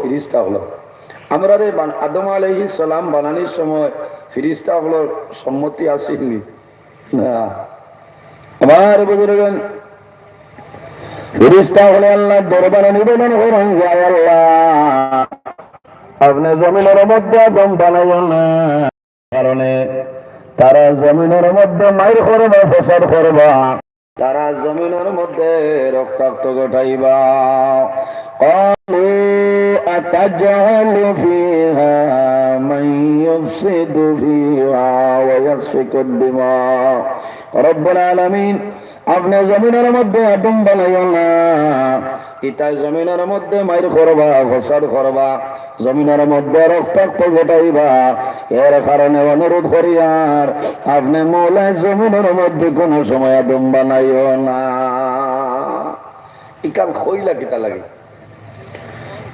ফিরিস্তা হলো। আমরা রে আদম আলহি সালাম বানানির সময় ফিরিস্তা হলো সম্মতি আসেনি না। আমার বুজুর্গন ফিরিস্তা হলে আল্লাহ দরবারে নিবেদন করেন যায় আল্লাহ, আপনি জমিনের মধ্যে আদম বানাইও না, কারণে তারা জমিনের মধ্যে মাইর করবা ফসল করবা। তারা জমিনের মধ্যে রক্তাক্ত ঘটাইবা قالوا أتجعل فيها من يفسد فيها ويسفك الدماء رب العالمين আপনি জমিনের মধ্যে আদম বানাইও না ইতাই জমিনের মধ্যে মাইর করবা ফসাদ করবা জমিনের মধ্যে রক্তাক্ত ঘটাইবা এর কারণে অনুরোধ করি আর আপনি মৌলায় জমিনের মধ্যে কোনো সময় আদম বানাইও না ইকাল খইলা কিতা লাগে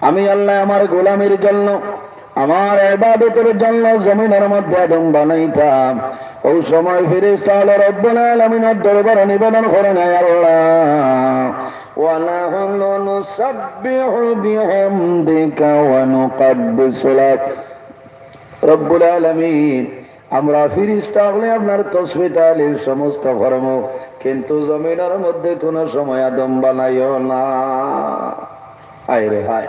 আমি আল্লাহ আমার গোলামের জন্য আমার এবাদতের জন্য জমিনের মধ্যে আদম বানাইতাম ওই সময় ফিরিস্তা হলো রব্বুল আলামিনের দরবারে নিবেদন করে নাই আল্লাহ ونحن نسبح بحمدك ونقدس لك রব্বুল আলামিন আমরা ফিরিস্তা হলে আপনার তসবি তালির সমস্ত কর্ম কিন্তু জমিনের মধ্যে কোনো সময় আদম বানাইও না হায় রে হায়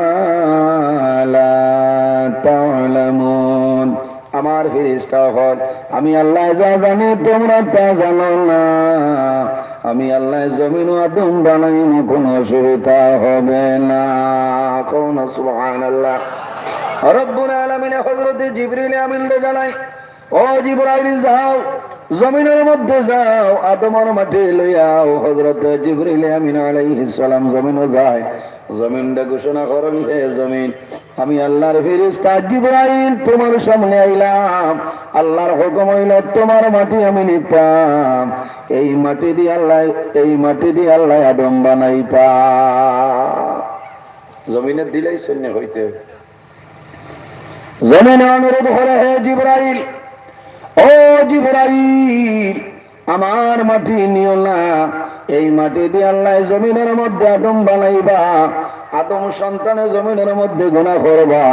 আমার ফিরিস্তা হল আমি আল্লাহ যা জানি তোমরা তা জানো না। আমি আল্লাহ জমিন আদম বানাইনি, কোনো অসুবিধা হবে না। কোন সুবহানাল্লাহ। রব্বুল আলামিন হযরত জিবরিল আমিন জানাই, ও জিবরাইল, যাও। জমিনের মধ্যে যাও, আদমার মাঠে লইয়াও হযরত জিবরিল আমিন আলাইহিস সালাম যায়। জমিনটা ঘোষণা করল হে জমিন। আমি আল্লাহর ফেরেশতা জিবরাইল তোমার সামনে আইলাম। আল্লাহর হুকুম হইল তোমার মাটি আমি নিতাম। এই মাটি দিয়ে আল্লাহ, এই মাটি দিয়ে আল্লাহ আদম বানাইতা জমিনের দিলেই শূন্য হইতে। জমিনে অনুরোধ করে হে জিবরাইল ও জিবরাইল, আমার মাটি নিও না। এই মাটি দিয়ে আল্লাহ জমিনের মধ্যে আদম বানাইবা, আদম সন্তানের জমিনের মধ্যে গুণা করবা।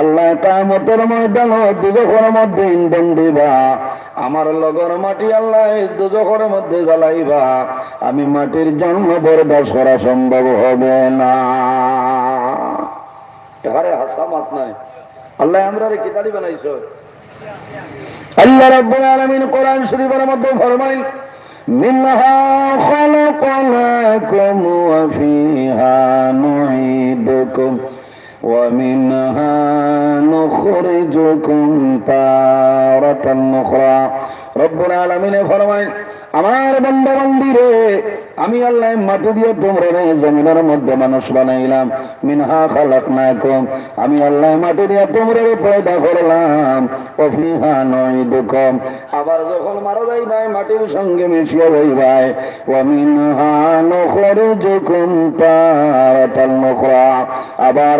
আল্লাহ কামতের ময়দান দুজখের মধ্যে ইন্ধন দিবা। আমার লগর মাটি আল্লাহ দুজখের মধ্যে জ্বালাইবা। আমি মাটির জন্ম বরদাস করা সম্ভব হবে না। হাসামাত নাই। আল্লাহ আমরা রে কিতালি বানাইছ? আল্লাহ রাব্বুল আলামিন কোরআন শরীফের মধ্যে ফরমাই মিনহা খলাকনাকুম ওয়া ফিহা নুঈদুকুম। ومنها نخرجكم تارة أخرى رب العالمين ফরমায় আমার বান্দা বান্দিরে আমি আল্লাহ মাটি দিয়ে তোমরা জমিনের মধ্যে মানুষ বানাইলাম মিনহা খালাকনাকুম আমি আল্লাহ মাটি দিয়ে তোমরা পয়দা করলাম অফিহা নুঈদুকুম আবার যখন মারা যাইবাই মাটির সঙ্গে মিশিয়ে যাইবাই ওয়া মিনহা নুখরিজুকুম তারাতাল উখরা আবার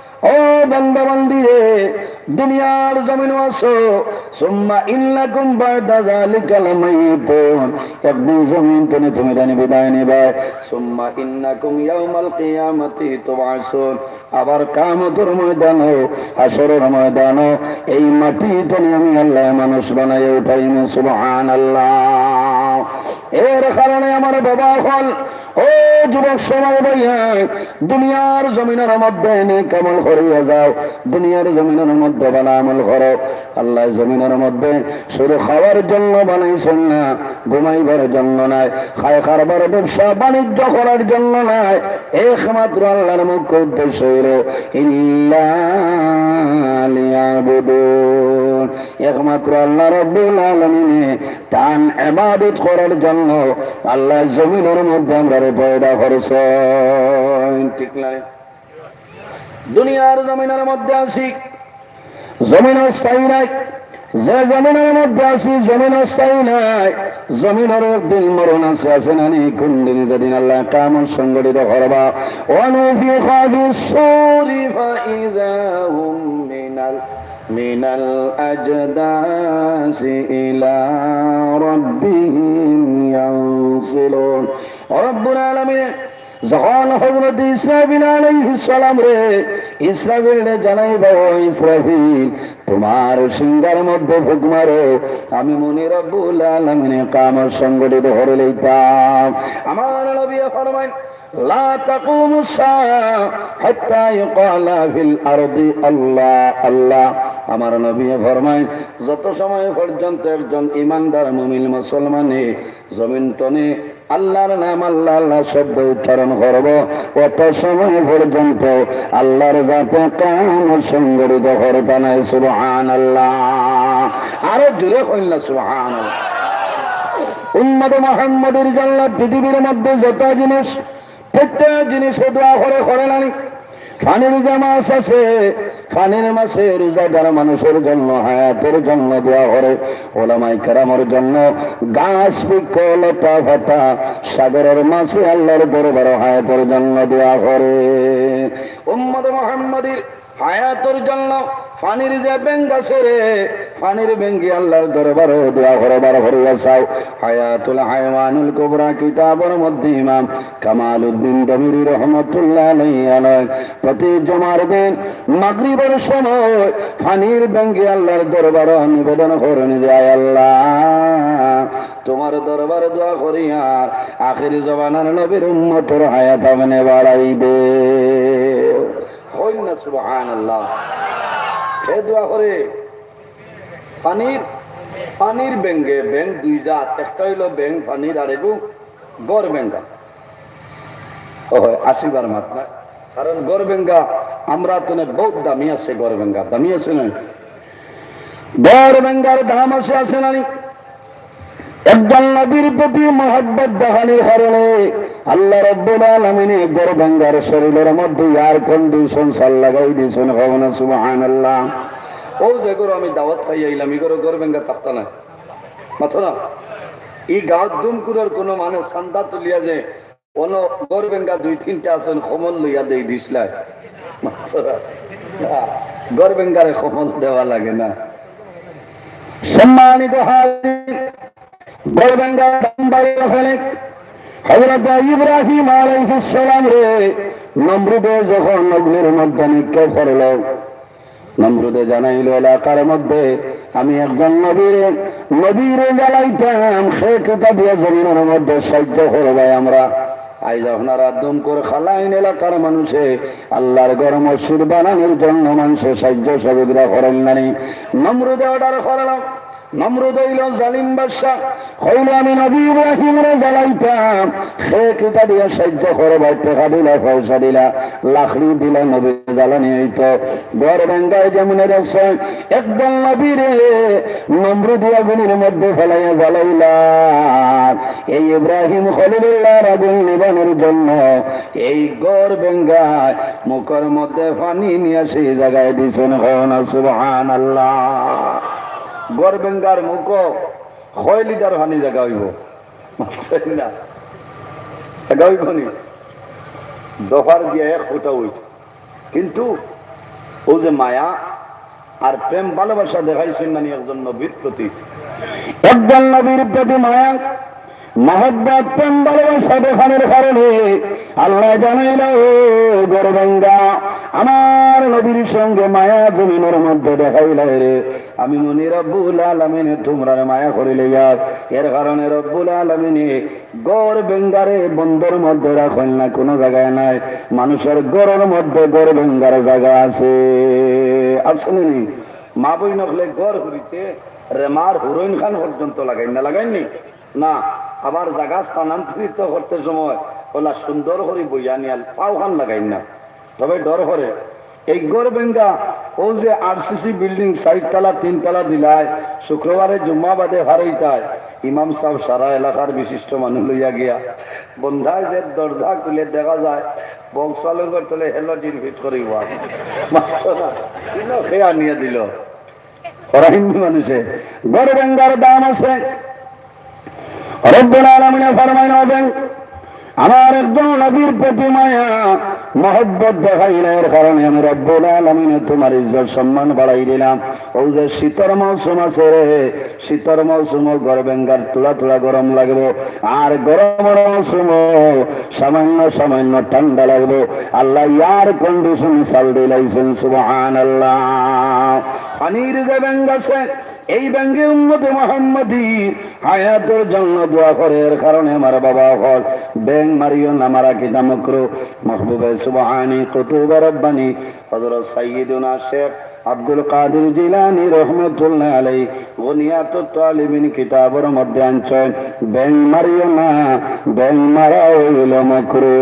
ও বন্ধবান্ধি রে, দুনিয়ার জমিন আছো। সুম্মা ইল্লাকুম বাদা যালিকা লামাইতুন। একদিন জমিন তনে তুমি জানি বিদায় নিবে। সুম্মা ইন্নাকুম ইয়াউমাল কিয়ামাতি তুবাসুন আবার কিয়ামতের ময়দানে, হাশরের ময়দানে এই মাটি তনে আমি আল্লাহ মানুষ বানাই উঠাইম, সুবহানাল্লাহ। এর কারণে আমার বাবা হল, ও যুবক সমাজ ভাইয়া, দুনিয়ার জমিনের মধ্যে এনে কেমন করিয়া যাও। দুনিয়ার জমিনের মধ্যে বালা আমল করো। আল্লাহ জমিনের মধ্যে শুধু খাওয়ার জন্য বানাইছেন না, ঘুমাইবার জন্য নাই খায় খারবার ব্যবসা বাণিজ্য করার জন্য নাই। একমাত্র আল্লাহর মুখ্য উদ্দেশ্য হইল, ইল্লা একমাত্র আল্লাহ রব্বুল আলামিনে তান ইবাদত করার জন্য আল্লাহ জমিনের মধ্যে আমরা পয়দা করছেন। ঠিক না দুনিয়ার জমিনের মধ্যে আসি জমিন স্থায়ী নাই। যে জমিনের মধ্যে আসি জমিন স্থায়ী নাই। জমিনের দিন মরণ আছে আছে না কোন দিন যেদিন আল্লাহ কাম সংগঠিত করবা? অনুফি মিনাল মিনাল রব্বিহিম ইয়ানসিলুন। রব্বুল আলামিন যখন হজরত ইসরাফিল আলাইহিস সালাম রে ইসরাফিল রে জানাইব ইসরাফিল তোমার সিংহার মধ্যে ফুক মারো। আমি মনে রব্বুল আলামিনে কাম সংগঠিত করে লইতাম। আমার নবী ফরমান লা তাকুমু হাত্তা ইউকালা ফিল আরদি আল্লাহ আল্লাহ। আমার নবী ফরমায় যত সময় পর্যন্ত একজন ইমানদার মুমিন মুসলমানে জমিন তনে আল্লাহর নাম আল্লাহ আল্লাহ শব্দ উচ্চারণ করব কত সময় পর্যন্ত আল্লাহর যাতে কাম সংগঠিত করতে নাই আরও উম্মদ মোহাম্মদের জন্য পৃথিবীর মধ্যে যত জিনিস, প্রত্যেক জিনিসে দোয়া করে করে নাই। ফানির মাছ আছে, ফানির মাসে রোজাদার মানুষের জন্য, হায়াতের জন্য দোয়া করে ওলামাই কেরামর জন্য গাছ বৃক্ষ লতা ফাতা সাগরের মাসে আল্লাহর দরবার হায়াতের জন্য দোয়া করে। উম্মদ মোহাম্মদীর হায়াতের জন্য ফানির যে ব্যাঙ্গ আছে ফানির ব্যাঙ্গি আল্লাহর দরবারে দোয়া করবার হরিয়া চাও হায়াতুল হায়ওয়ানুল কুবরা কিতাবের মধ্যে ইমাম কামাল উদ্দিন দমিরি রহমতুল্লাহ আলাই প্রতি জমার দিন মাগরিবের সময় ফানির ব্যাঙ্গি আল্লাহর দরবার নিবেদন করেন যায় আল্লাহ, তোমার দরবার দোয়া করিয়া আখির জবানার নবীর উম্মতর হায়াত আমনে বাড়াই দে হইল না সুবহান আল্লাহ সে দোয়া করে। পানির পানির ব্যাঙ্গে ব্যাং দুই জাত, একটা হইল ব্যাং পানির আর এগু গড় ব্যাঙ্গা। আশিবার মাত্রা। কারণ গড় ব্যাঙ্গা, আমরা তো বহুত দামি আছে গড় ব্যাঙ্গা। দামি আছে না? গড় ব্যাঙ্গার দাম আছে আছে না একজন নবীর প্রতি মহব্বত দেখানোর কারণে আল্লাহ রব্বুল আলামিনে গড় ভাঙ্গার শরীরের মধ্যে এয়ার কন্ডিশন সাল লাগাই দিয়েছেন ভগবান সুবহানাল্লাহ। ও যে গরু, আমি দাওয়াত খাই আইলাম ই গরু গড় ভাঙ্গা থাকতা না। মাথো না। ই গাঁত দুমকুরের কোনো মানে তুলিয়া যে কোন গড় দুই, তিনটা আছেন সমল লইয়া দেই দিসলাই গড় ভাঙ্গারে সমল দেওয়া লাগে না। সম্মানিত হাজির ইব্রাহিম রে নমরুদে যখন অগ্নির মধ্যে নিক্ষেপ করল জানাইল, এলাকার মধ্যে আমি একজন নবীরে নবীরে জ্বালাইতাম সে কিতা দিয়ে জমিনের মধ্যে সহ্য করবে আমরা। আইজ আপনারা দুম করে খালাইন এলাকার মানুষে, আল্লাহর ঘর মসজিদ বানানোর জন্য মানুষের সাহায্য সহযোগিতা করেন নানি নমরুদে অর্ডার করলাম জালিম হইল আমি নবী জ্বালাইতাম সে দিয়া টাকা দিলা দিলা জ্বালানি একদম মধ্যে ফেলাইয়া জ্বালাইলা। এই ইব্রাহিম খলিলুল্লাহর আগুন নিবানোর জন্য এই গড় বেঙ্গায় মুখের মধ্যে পানি নিয়ে সেই জায়গায় দিছেন। হন আল্লাহ গড় বেঙ্গার মুখ, হয় লিটার হানি জায়গা হইব না। নি? দফার দিয়ে এক ফুটা উইট কিন্তু, ও যে মায়া আর প্রেম ভালোবাসা দেখাইছেন না একজন নবীর প্রতি একজন নবীর প্রতি মায়া মহব্বত, প্রেম, ভালোবাসা দেখানোর কারণে আল্লাহ জানাইল গরবেঙ্গা আমার নবীর সঙ্গে মায়া জমিনের মধ্যে দেখাইল রে। আমি মনি, রব্বুল আলমিনে তোমরা মায়া করিলে যাক এর কারণে রব্বুল আলমিনে গড় বেঙ্গারে বন্দর মধ্যে রাখেন না, কোনো জায়গায় নাই। মানুষের গড়ের মধ্যে গড় বেঙ্গার জায়গা আছে। আসলে নি, মা বই নকলে গড় হরিতে রেমার হুরইন খান পর্যন্ত লাগাই না, লাগাইনি না, আবার জায়গা স্থানান্তরিত করতে সময় ওলা সুন্দর করে বইয়া নিয়াল পাও খান লাগাই না। তবে ডর করে এই গড় বেঙ্গা, ও যে আরসিসি বিল্ডিং চারতলা, তিনতলা দিলায়, শুক্রবারে জুম্মা বাদে হারাইতায়, ইমাম সাহেব সারা এলাকার বিশিষ্ট মানুষ লইয়া গিয়া, বন্ধায় যে দরজা খুলে দেখা যায় বংশালঙ্গর তলে হেলো ডিন ফিট করিব খেয়া নিয়ে দিল। ওরা মানুষে গড় বেঙ্গার দাম আছে। রব্বুল আলমিনে ফরমাইন হবেন আমার একজন নবীর প্রতি মায়া, মহব্বত দেখাইলের কারণে আমি রব্বুল আলামিনে তোমার ইজ্জত সম্মান বাড়াই দিলাম। ওই যে শীতর মৌসুম আছে রে, শীতর মৌসুম গরবেঙ্গার তুলা তুলা গরম লাগবে। আর গরম মৌসুম সামান্য সামান্য ঠান্ডা লাগবে। আল্লাহ ইয়ার কন্ডিশন চাল দিলাইছেন সুবহান আল্লাহ পানির যে ব্যাঙ্গ আছে, এই ব্যাঙ্গে উন্নতি মোহাম্মদীর হায়াতের জন্য দোয়া করে। এর কারণে আমার বাবা হল ব্যাং মারিও না মারা কিতা মকরু মাহবুবে সুবহানি, কুতুব রব্বানি। হযরত শেখ আব্দুল কাদের জিলানী রহমতুল্লাহ আলাই গুনিয়াত তালিবিন কিতাবের মধ্যে আনছেন ব্যাং মারিও না ব্যাং মারা হইল মকরু।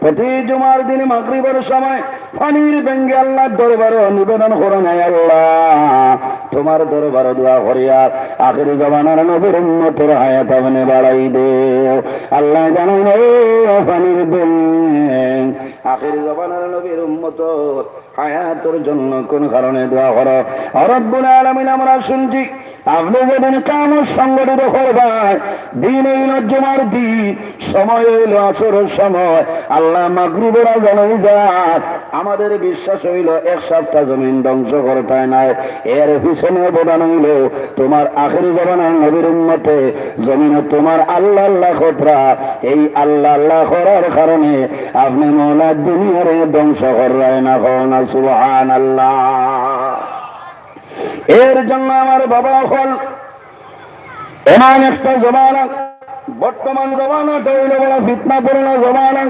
প্রতি জুমার দিন মাগরিবের সময় পানির ব্যাঙ্গে আল্লাহ দরবারে নিবেদন করে নাই আল্লাহ। তোমার দরবারে দোয়া করিয়া আখির জমানার নবীর উন্নতির হায়াত আপনি বাড়াই দে আল্লাহ জানাই রে পানির ব্যাং নবীর উন্মত হায়াতের জন্য কোন কারণে দোয়া করো? রব্বুল আলামিন আমরা শুনছি, আপনি সংগঠিত করবেন, দিন জুমার দিন, সময় আসরের সময়। আল্লাহ মাগরিবেরা আমাদের বিশ্বাস হইল এক সপ্তাহ জমিন ধ্বংস করতে নাই। এর পিছনে অবদান হইল তোমার আখেরি জবানার নবীর উন্মতে জমিনে তোমার আল্লাহ আল্লাহ খতরা। এই আল্লাহ আল্লাহ করার কারণে আপনি মৌলা দুনিয়ারে ধ্বংস করায় না না সুলহান আল্লাহ এর জন্য আমার বাবা হল এমন একটা জমানা বর্তমান জমানা তৈরি বলা ফিতনাপূর্ণ জমানা।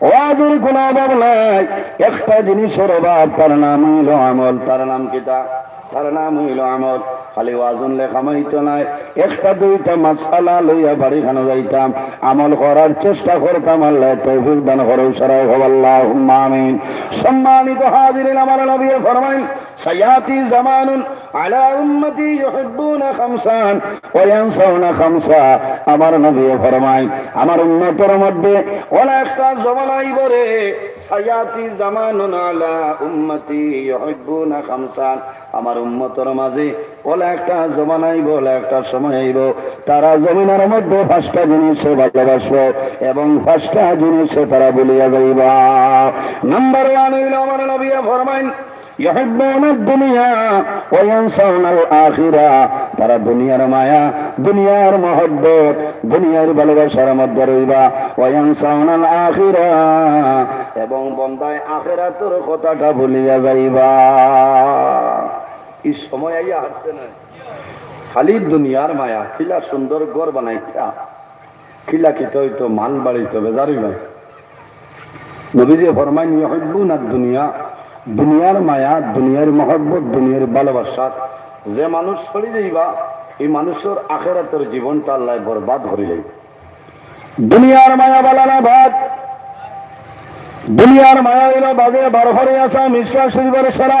ওয়াজের কোন অভাব নাই। একটা জিনিসের অভাব, তার নাম হইল আমল। তার নাম কিতা তার নাম হইল আমল খালি ওয়াজন লেখা মাইতো নাই একটা, দুইটা মাসালা লইয়া বাড়ি খানো যাইতাম। আমল করার চেষ্টা করতাম আল্লাহ তৌফিক দান করো সারাই আল্লাহ আমিন। সম্মানিত হাজিরিন, আমার নবী ফরমাইন, সায়াতি জামানুন আলা উম্মতি ইউহিব্বুনা খামসান ওয়া ইয়ানসাউনা খামসা। আমার নবী ফরমাইন, আমার উম্মতের মধ্যে ওলা একটা জমান আইব রে সায়াতি জামানুন আলা উম্মতি ইউহিব্বুনা খামসান। আমার উম্মতর মাঝে, বলে একটা জমান আইব, বলে একটা সময় আইব। তারা জমিনার মধ্যে পাঁচটা জিনিসে ভালোবাসব এবং পাঁচটা জিনিসে তারা বলিয়া যাইবা। নাম্বার ওয়ান হইল আমার নবিয়া ফরমাইন তারা দুনিয়ার মায়া, দুনিয়ার মহব্বত, দুনিয়ার ভালোবাসার মধ্যে রইবা। ওয়ানসাউনাল আখিরা এবং বন্দায় আখেরাতর কথাটা ভুলিয়া যাইবা। এই সময় আইয়া আসছে না। খালি দুনিয়ার মায়া, খিলা সুন্দর ঘর বানাইছা খিলা খিতে হইতো, মাল বাড়িতে বেজারই ভাই নবীজি ফরমাইন, ইউহিব্বুন দুনিয়া দুনিয়ার মায়া, দুনিয়ার মহব্বত, দুনিয়ার ভালোবাসা। যে মানুষ ছড়ি যাইবা এই মানুষের আখেরাতের জীবনটা আল্লাহ বরবাদ করে যাইবে দুনিয়ার মায়া বালানা ভাত দুনিয়ার মায়া বাজে বার করে আসা মিসকা শরীফের সারা।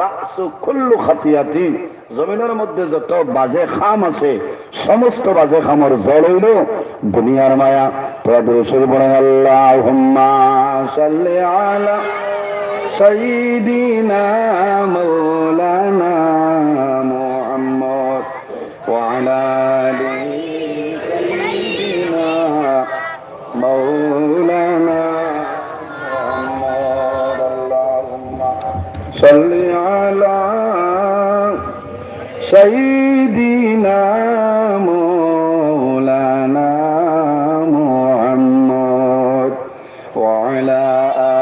রাসু কুল্লু খাতিয়াতি। জমিনের মধ্যে যত বাজে খাম আছে, সমস্ত বাজে খামর জল হইল দুনিয়ার মায়া। তোরা দরসুল বলেন আল্লাহুম্মা সাল্লি আলা মাওলানা سيدنا مولانا محمد وعلى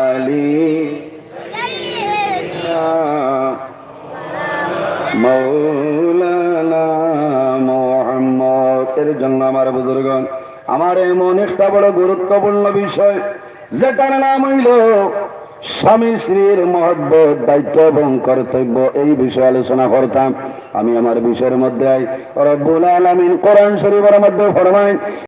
آله মৌলানা মোহাম্মদ এর জন্য আমার বুজুর্গন আমার এমন একটা বড় গুরুত্বপূর্ণ বিষয় যেটার নাম হইল স্বামী স্ত্রীর মহব্বত দায়িত্ব এবং কর্তব্য এই বিষয়ে আলোচনা করতাম আমি আমার বিষয়ের মধ্যে রব্বুল আলমিন কোরআন শরীফের মধ্যে ফরমাই